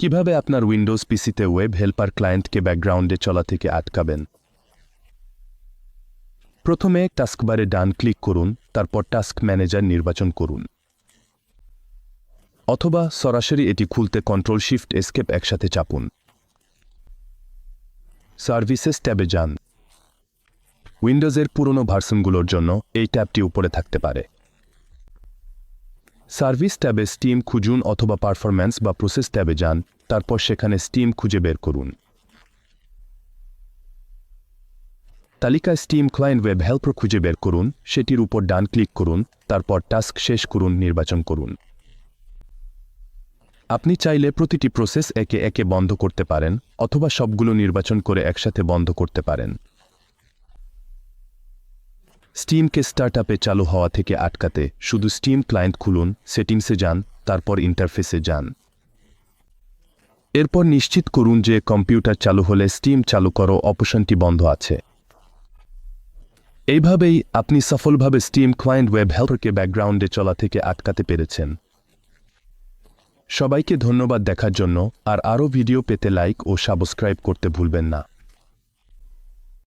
কীভাবে আপনার উইন্ডোজ পিসিতে ওয়েব হেল্পার ক্লায়েন্টকে ব্যাকগ্রাউন্ডে চলা থেকে আটকাবেন? প্রথমে টাস্কবারে ডান ক্লিক করুন, তারপর টাস্ক ম্যানেজার নির্বাচন করুন। অথবা সরাসরি এটি খুলতে কন্ট্রোল শিফট এসকেপ একসাথে চাপুন। সার্ভিসেস ট্যাবে যান। উইন্ডোজের পুরনো ভার্সনগুলোর জন্য এই ট্যাবটি উপরে থাকতে পারে। সার্ভিস ট্যাবে স্টিম খুঁজুন অথবা পারফরম্যান্স বা প্রসেস ট্যাবে যান, তারপর সেখানে স্টিম খুঁজে বের করুন। তালিকায় স্টিম ক্লায়েন্ট ওয়েব হেল্পার খুঁজে বের করুন, সেটির উপর ডান ক্লিক করুন, তারপর টাস্ক শেষ করুন, নির্বাচন করুন। আপনি চাইলে প্রতিটি প্রসেস একে একে বন্ধ করতে পারেন, অথবা সবগুলো নির্বাচন করে একসাথে বন্ধ করতে পারেন। স্টিমকে স্টার্টআপে চালু হওয়া থেকে আটকাতে শুধু স্টিম ক্লায়েন্ট খুলুন সেটিংসে যান, তারপর ইন্টারফেসে যান। এরপর নিশ্চিত করুন যে কম্পিউটার চালু হলে স্টিম চালু করো, অপশনটি বন্ধ আছে। এইভাবেই আপনি সফলভাবে স্টিম ক্লায়েন্ট ওয়েব হেল্পারকে ব্যাকগ্রাউন্ডে চলা থেকে আটকাতে পেরেছেন। সবাইকে ধন্যবাদ দেখার জন্য, আর আরও ভিডিও পেতে লাইক ও সাবস্ক্রাইব করতে ভুলবেন না।